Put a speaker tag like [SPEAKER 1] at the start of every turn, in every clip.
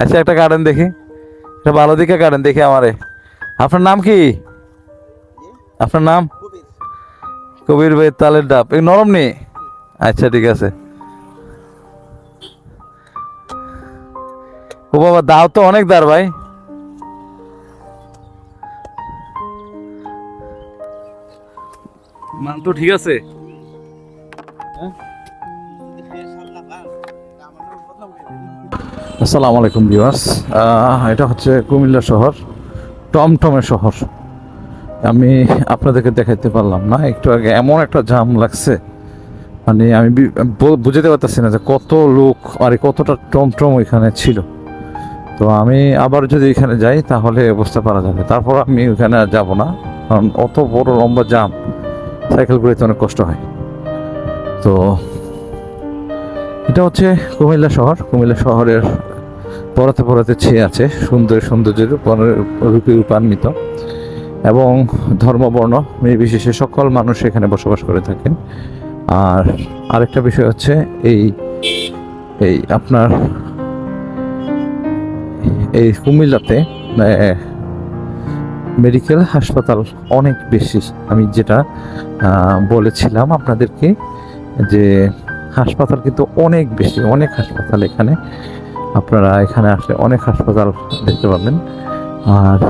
[SPEAKER 1] আচ্ছা একটা গার্ডেন দেখি। একটা ভালো দিকে গার্ডেন দেখি আমারে। আপনার নাম কি? আপনার নাম?
[SPEAKER 2] কবির,
[SPEAKER 1] কবির ভাই তালের ডাব। এই নরম নেই আচ্ছা ঠিক আছে। ও বাবা দাও তো অনেক দার ভাই। মান তো ঠিক আছে। আসসালামু আলাইকুম ভিউয়ার্স। এটা হচ্ছে কুমিল্লা শহর টমটমের শহর। আমি আপনাদেরকে দেখাইতে পারলাম না, একটু আগে এমন একটা জাম লাগছে। মানে আমি বুঝাতে পারতেছি না যে কত লোক আর কতটা টমটম ওইখানে ছিল। তো আমি আবার যদি এখানে যাই, তাহলে বুঝতে পারা যাবে। তারপর আমি ওইখানে আর যাব না, কারণ অত বড় লম্বা জাম। সাইকেল করতে অনেক কষ্ট হয়। তো এটা হচ্ছে কুমিল্লা শহর। কুমিল্লা শহরের পরাতে পরাতে ছেয়ে আছে, সুন্দর সৌন্দর্যের রূপে রূপান্বিত এবং ধর্মবর্ণ নির্বিশেষে সকল মানুষ এখানে বসবাস করে থাকেন। আর আরেকটা বিষয় হচ্ছে এই এই আপনার, এই কুমিল্লাতে মেডিকেল হাসপাতাল অনেক বেশি। আমি যেটা বলেছিলাম আপনাদেরকে যে হাসপাতাল কিন্তু অনেক বেশি, অনেক হাসপাতাল এখানে। আপনারা এখানে আসলে অনেক হাসপাতাল দেখতে পাবেন। আর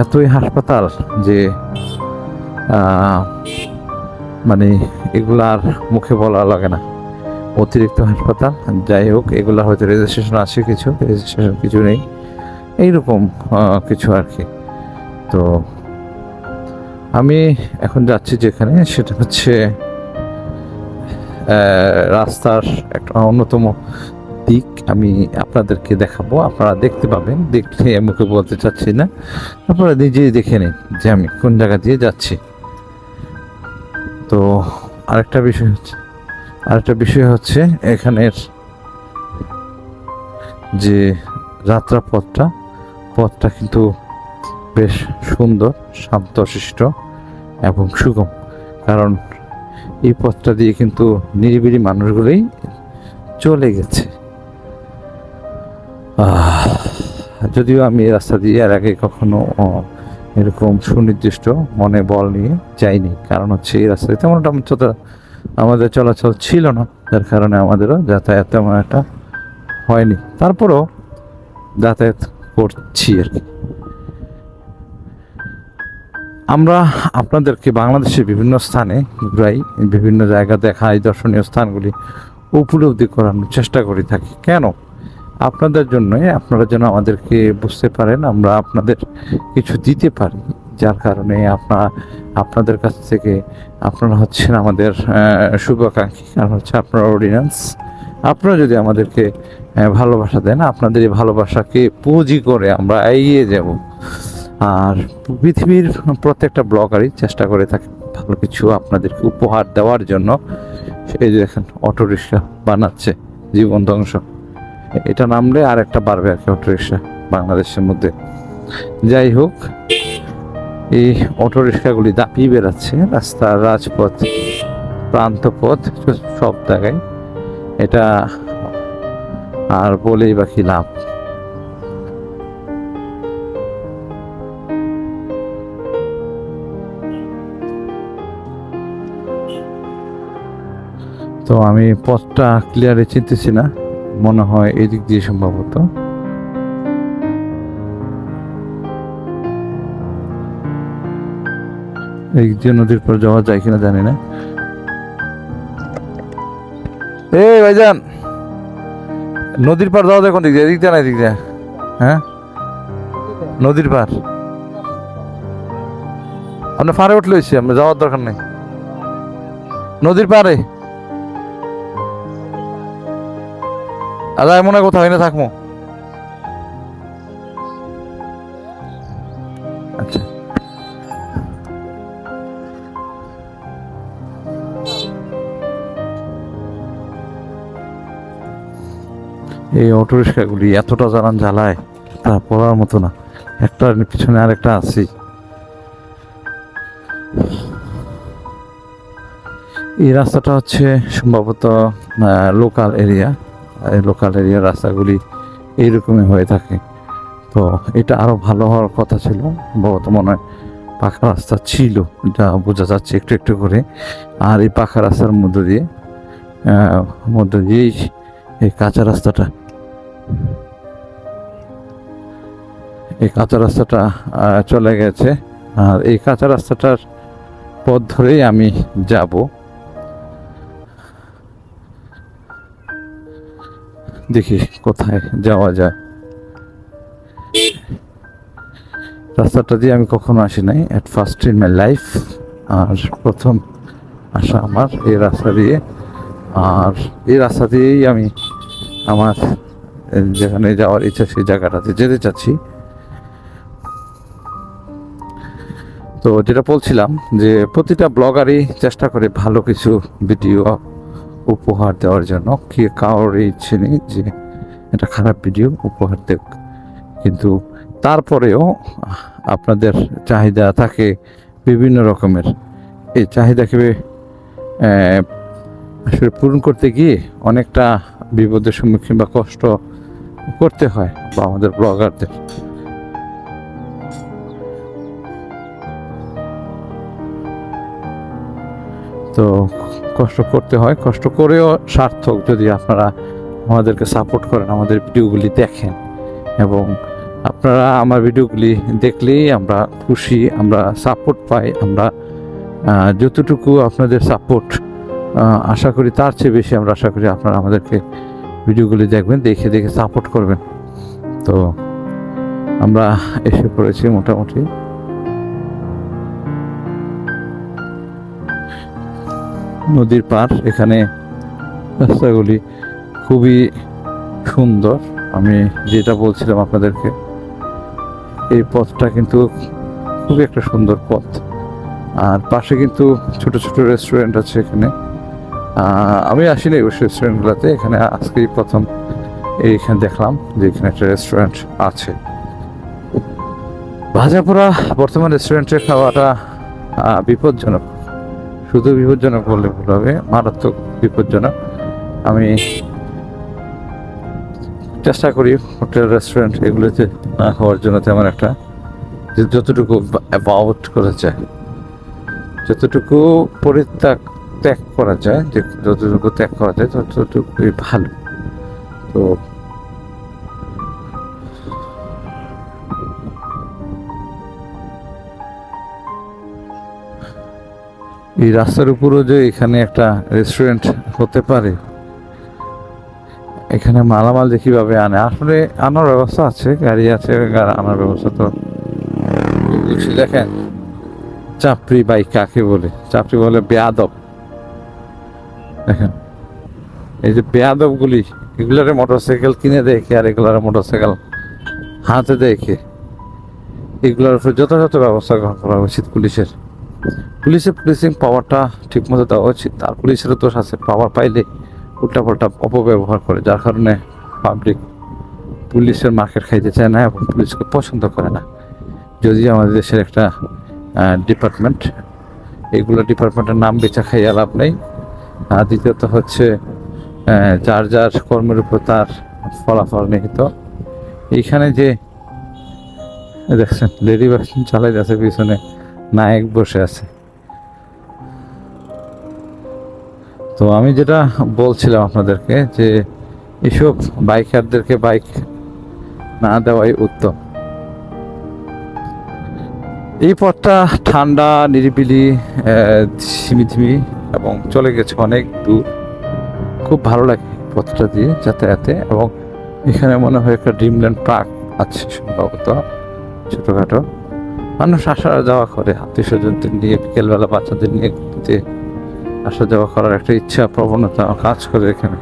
[SPEAKER 1] এতই হাসপাতাল যে মানে এগুলা আর মুখে বলা লাগে না। অতিরিক্ত হাসপাতাল, যাই হোক, এগুলা হয়তো রেজিস্ট্রেশন আছে কিছু রেজিস্ট্রেশন কিছু নেই। এইরকম কিছু আর কি। তো আমি এখন যাচ্ছি যেখানে, সেটা হচ্ছে রাস্তার একটা অন্যতম দিক। আমি আপনাদেরকে দেখাবো, আপনারা দেখতে পাবেন। দেখলে মুখে বলতে চাচ্ছি না। আপনারা নিজেই দেখে নিন যে আমি কোন জায়গা দিয়ে যাচ্ছি। তো আরেকটা বিষয় হচ্ছে, আরেকটা বিষয় হচ্ছে এখানের যে যাত্রা পথটা পথটা কিন্তু বেশ সুন্দর, শান্তশিষ্ট এবং সুগম। কারণ এই পথটা দিয়ে কিন্তু নিরিবিলি মানুষগুলোই চলে গেছে। যদিও আমি এই রাস্তা দিয়ে এর আগে কখনো এরকম সুনির্দিষ্ট মনে বল নিয়ে যাইনি। কারণ হচ্ছে এই রাস্তায় তেমন একটা আমাদের চলাচল ছিল না। যার কারণে আমাদেরও যাতায়াত তেমন একটা হয়নি। তারপরও যাতায়াত করছি আর কি। আমরা আপনাদেরকে বাংলাদেশের বিভিন্ন স্থানে ঘুরাই বিভিন্ন জায়গা দেখাই দর্শনীয় স্থানগুলি উপলব্ধি করানোর চেষ্টা করে থাকি। কেন? আপনাদের জন্যই আপনারা যেন আমাদেরকে বুঝতে পারেন, আমরা আপনাদের কিছু দিতে পারি। যার কারণে আপনার আপনাদের কাছ থেকে আপনারা হচ্ছেন আমাদের শুভাকাঙ্ক্ষী। কারণ হচ্ছে আপনার অর্ডিন্যান্স আপনারা যদি আমাদেরকে ভালোবাসা দেন, আপনাদের এই ভালোবাসাকে পুঁজি করে আমরা এগিয়ে যাব। আর পৃথিবীর প্রত্যেকটা ব্লগারই চেষ্টা করে থাকে ভালো কিছু আপনাদেরকে উপহার দেওয়ার জন্য। এই যে দেখেন অটো রিক্সা বানাচ্ছে, জীবন ধ্বংস। এটা নামলে আর একটা বাড়বে আর কি অটো রিক্সা বাংলাদেশের মধ্যে। যাই হোক, এই অটো রিক্সাগুলি দাপিয়ে বেড়াচ্ছে, রাস্তার রাজপথ প্রান্ত পথ সব জায়গায়। এটা আর বলেই বাকি লাভ। তো আমি পথটা ক্লিয়ারে চিনতেছি না। মনে হয় এই দিক দিয়ে সম্ভবত। এই দিয়ে নদীর পর যাওয়া যায় কিনা জানি না। এই ভাইজান, নদীর পার যাওয়া যায় কোন দিক দিয়ে? এদিক দিয়ে না এদিক দিয়ে? হ্যাঁ? নদীর পার আপনি পারে উঠলে হয়েছে আমরা যাওয়ার দরকার নেই। নদীর পারে আদা এমন কোথাও হয় না থাকব আচ্ছা। এই অটো রিক্সাগুলি এতটা জ্বালান জ্বালায়, তা পড়ার মতো না। একটার পিছনে আরেকটা আছেই এই রাস্তাটা হচ্ছে সম্ভবত লোকাল এরিয়া লোকাল এরিয়ার রাস্তাগুলি এইরকমই হয়ে থাকে। তো এটা আরও ভালো হওয়ার কথা ছিল। সম্ভবত মনে হয় পাকা রাস্তা ছিল, যা বোঝা যাচ্ছে একটু একটু করে। আর এই পাকা রাস্তার মধ্য দিয়ে মধ্য দিয়েই এই কাঁচা রাস্তাটা। এই কাঁচা রাস্তাটা চলে গেছে। আর এই কাঁচা রাস্তাটার পথ ধরেই আমি যাব। দেখি কোথায় যাওয়া যায়। রাস্তাটা দিয়ে আমি কখনো আসি নাই। At first in my life আর প্রথম আসা আমার এই রাস্তা দিয়ে। আর এই রাস্তা দিয়েই আমি আমার, যেখানে যাওয়ার ইচ্ছা, সেই জায়গাটাতে যেতে চাচ্ছি। তো যেটা বলছিলাম যে, প্রতিটা ব্লগারই চেষ্টা করে ভালো কিছু ভিডিও উপহার দেওয়ার জন্য। কি কারোর ইচ্ছে নেই যে এটা খারাপ ভিডিও উপহার দেব কিন্তু তারপরেও আপনাদের চাহিদা থাকে বিভিন্ন রকমের। এই চাহিদাকে আসলে পূরণ করতে গিয়ে অনেকটা বিপদের সম্মুখীন বা কষ্ট করতে হয় বা আমাদের ব্লগারদের তো কষ্ট করতে হয়। কষ্ট করেও সার্থক যদি আপনারা আমাদেরকে সাপোর্ট করেন, আমাদের ভিডিওগুলি দেখেন এবং আপনারা আমার ভিডিওগুলি দেখলেই আমরা খুশি, আমরা সাপোর্ট পাই, আমরা যতটুকু আপনাদের সাপোর্ট আশা করি তার চেয়ে বেশি আমরা আশা করি আপনারা আমাদেরকে ভিডিওগুলি দেখবেন, দেখে দেখে সাপোর্ট করবেন। তো আমরা এসে পড়েছি মোটামুটি। নদীর পার। এখানে রাস্তাগুলি খুবই সুন্দর। আমি যেটা বলছিলাম আপনাদেরকে, এই পথটা কিন্তু খুবই একটা সুন্দর পথ। আর পাশে কিন্তু ছোট ছোট রেস্টুরেন্ট আছে এখানে। আমি আসিনি ওই রেস্টুরেন্টগুলোতে এখানে আজকেই প্রথম এইখানে দেখলাম যে এখানে একটা রেস্টুরেন্ট আছে। ভাজাপোড়া বর্তমান রেস্টুরেন্টে খাওয়াটা বিপজ্জনক। শুধু বিপজ্জনক বললে ভুল হবে, মারাত্মক বিপজ্জনক। আমি চেষ্টা করি হোটেল, রেস্টুরেন্ট এগুলোতে না খাওয়ার জন্য তেমন একটা, যে যতটুকু অ্যাবাউট করা যায়, যতটুকু পরিত্যাগ ত্যাগ করা যায়, যে যতটুকু ত্যাগ করা যায়, ততটুকুই ভালো। তো এই রাস্তার উপরও যে এখানে একটা রেস্টুরেন্ট হতে পারে, এখানে মালামাল যে কীভাবে আনে, আসলে আনার ব্যবস্থা আছে, গাড়ি আছে আনার ব্যবস্থা তো। দেখেন, চাপড়ি বাইক কাকে বলে, চাপড়ি বলে বেয়াদব। দেখেন, এই যে বেয়াদব গুলি এগুলারে মোটরসাইকেল কিনে দেখে আর এগুলার মোটরসাইকেল হাতে দেখে, এগুলোর উপর যথাযথ ব্যবস্থা গ্রহণ করা উচিত পুলিশের। পুলিশের পুলিশিং পাওয়ারটা ঠিক মতো দেওয়া উচিত। আর পুলিশেরও দোষ আছে পাওয়ার পাইলে উল্টাপাল্টা অপব্যবহার করে, যার কারণে পাবলিক পুলিশের মার্কেট খাইতে চায় না এবং পুলিশকে পছন্দ করে না। যদি আমাদের দেশের একটা ডিপার্টমেন্ট এগুলো ডিপার্টমেন্টের নাম বেচা খাইয়া লাভ নেই। আর দ্বিতীয়ত হচ্ছে যার যার কর্মের উপর তার ফলাফল নিহিত। এইখানে যে, দেখছেন, লেডি বাস চালাই যাচ্ছে পিছনে। নায়ক বসে আছে। তো আমি যেটা বলছিলাম আপনাদেরকে যে এসব বাইকারদেরকে বাইক না দেওয়াই উত্তম। এই পথটা ঠান্ডা, নিরিবিলি ঝিমিঝিমি এবং চলে গেছে অনেক দূর। খুব ভালো লাগে পথটা দিয়ে যাতায়াতে এবং এখানে মনে হয় একটা ড্রিমল্যান্ড পার্ক আছে সম্ভবত ছোটোখাটো। মানুষ আসা যাওয়া করে। আত্মীয় স্বজনদের নিয়ে, বিকেলবেলা বাচ্চাদের নিয়ে ঘুরতে আসা যাওয়া করার একটা ইচ্ছা, প্রবণতা কাজ করে এখানে।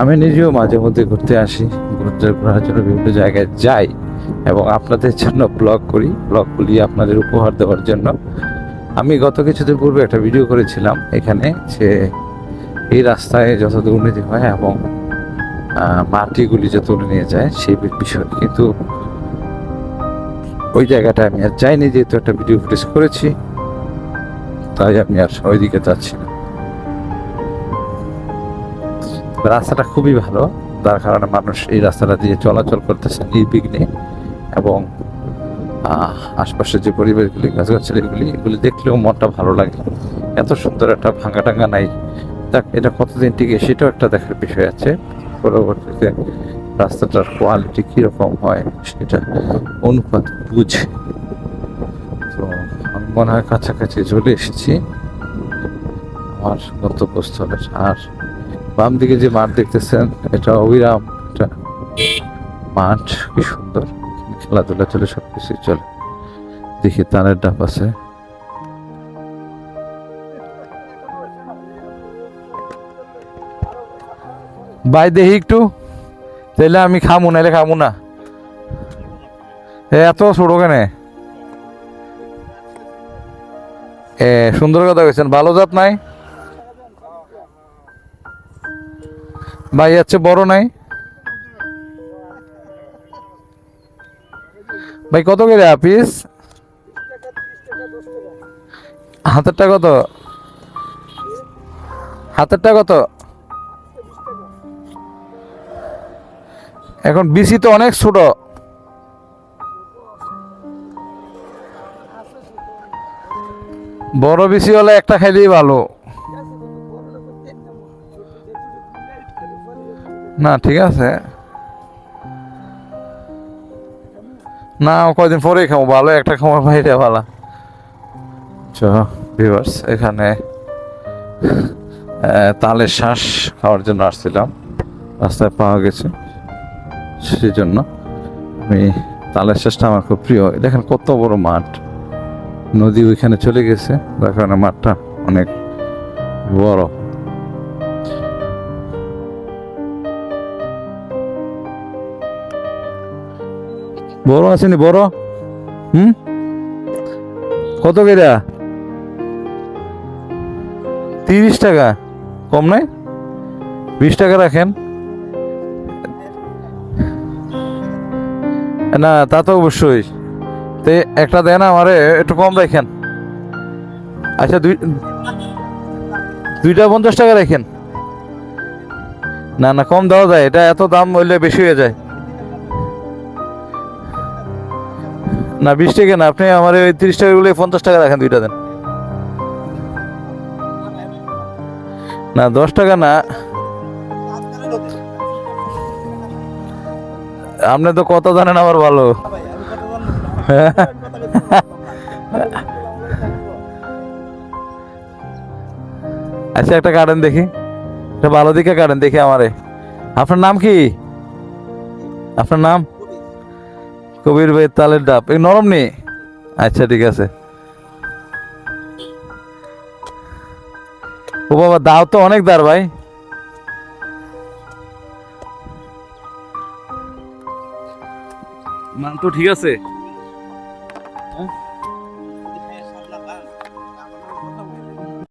[SPEAKER 1] আমি নিজেও মাঝে মধ্যে ঘুরতে আসি ঘুরতে ঘোরার জন্য বিভিন্ন জায়গায় যাই এবং আপনাদের জন্য ব্লগ করি। ব্লগগুলি আপনাদের উপহার দেওয়ার জন্য। আমি গত কিছুদিন পূর্বে একটা ভিডিও করেছিলাম এখানে যে এই রাস্তায় যত উন্নতি হয় এবং মাটিগুলি যে তুলে নিয়ে যায়, সেই বিষয়। কিন্তু ওই জায়গাটা আমি আর যাইনি, যেহেতু একটা ভিডিও ফুটেজ করেছি, তাই আমি আর ওইদিকে যাচ্ছি না। রাস্তাটা খুবই ভালো, তার কারণে মানুষ এই রাস্তাটা দিয়ে চলাচল করতেছে নির্বিঘ্নে এবং আশপাশের যে পরিবেশগুলি, গাছগাছালিগুলি, এগুলি দেখলেও মনটা ভালো লাগে। এত সুন্দর একটা ভাঙা টাঙ্গা নাই। দেখ এটা কতদিন টিকে, সেটাও একটা দেখার বিষয় আছে। পরবর্তীতে রাস্তাটার কোয়ালিটি কীরকম হয় সেটা অনুপাত বুঝে। তো আমি মনে হয় কাছাকাছি চলে এসেছি। আমার গন্তব্যস্থলের আর বাম দিকে যে মাঠ দেখতেছেন, এটা অবিরাম একটা মাঠ, কি সুন্দর। খেলাধুলা চলে সব কিছুই চলে। দেখি, তানের ডাব আছে। ভাই দেখি একটু তাহলে আমি খামু, নাইলে খামু না। এত ছোট কেন? এ, সুন্দর কথা কইছেন, ভালো জাত নাই? ভাই আছে বড় নাই? ভাই, কত করে আপিস হাতেরটা কত? হাতেরটা কত? এখন বিসি তো অনেক ছোট। বড় বিসি হলে একটা খাইলেই ভালো। না ঠিক আছে। না কয়দিন পরেই খাব ভালো একটা খাবার বাইরে ভালো। চ ভিউয়ার্স এখানে তালের শ্বাস খাওয়ার জন্য আসছিলাম। রাস্তায় পাওয়া গেছে। সেই জন্য আমি তালের শ্বাসটা আমার খুব প্রিয়। দেখেন কত বড় মাঠ। নদী ওইখানে চলে গেছে কারণে মাঠটা অনেক বড়। বড় আসেনি বড়? হুম? কত কেরা? তিরিশ টাকা। কম নাই? বিশ টাকা রাখেন। না, তা তো অবশ্যই। তে একটা দেন আমারে, একটু কম রাখেন। আচ্ছা দুই দুইটা পঞ্চাশ টাকা রাখেন। না না, কম দেওয়া যায়। এটা এত দাম হইলে বেশি হয়ে যায়। না, বিশ টাকা না, আপনি আমার ওই তিরিশগুলো পঞ্চাশ টাকা রাখেন, দুইটা দেন। না, দশ টাকা না আপনি তো কত জানেন আমার ভালো। আচ্ছা একটা গার্ডেন দেখি। একটা ভালো দিকে গার্ডেন দেখি আমারে। আপনার নাম কি? আপনার নাম? কবির ভাই তালের ডাব। এই নরম নেই আচ্ছা ঠিক আছে। ও বাবা দাও তো অনেক দার ভাই। মান তো ঠিক আছে।